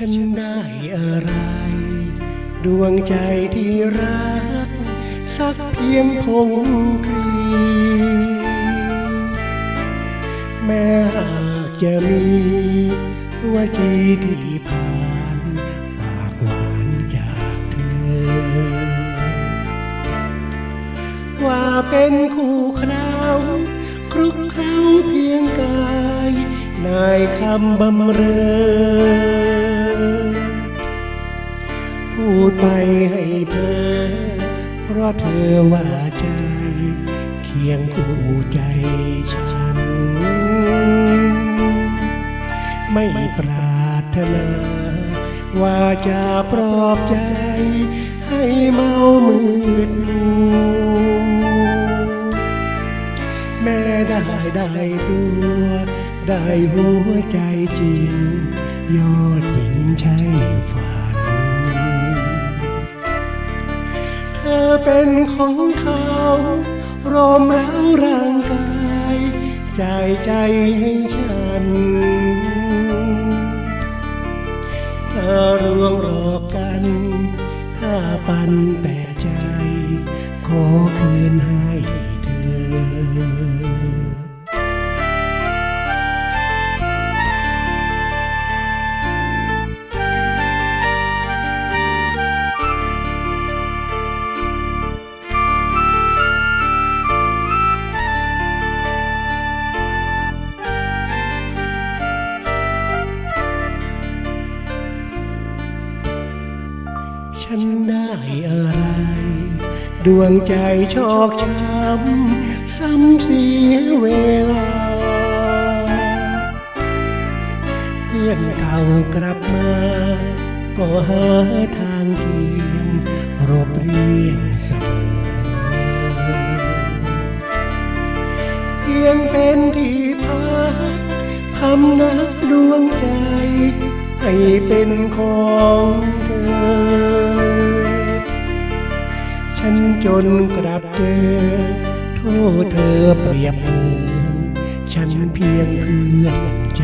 ฉันได้อะไร ดวงใจที่รัก สักเพียงพงครีแม้หากจะมีว่าจีที่ผ่านปากหวานจากเธอ ว่าเป็นคู่คราว ครุกเคล้าเพียงกายนายคำบำเรอ ดไปให้เพอเพราะเธอว่าใจ เคียงคู่ใจฉัน ไม่ปรารถนา ว่าจะปลอบใจ ให้เมามืดมัวแม่ได้ได้ตัว ได้หัวใจจริง ยอดหญิงใช่ฝัน เป็นของเขารอมร้าร่างกายใจใจให้ฉันถ้ารวงรอกัน ถ้าปันแต่ใจ ขอคืนให้เธอ ฉันได้อะไร ดวงใจชอกช้ำซ้ำเสียเวลา เพื่อนเก่ากลับมา ก็หาทางเคียงรบเรียงเสมอเพียงเป็นที่พักพำนักดวงใจ ให้เป็นของ ฉันจนกลับเจอ โทษเธอเปรียบเหมือน ฉันเพียงเพื่อนใจ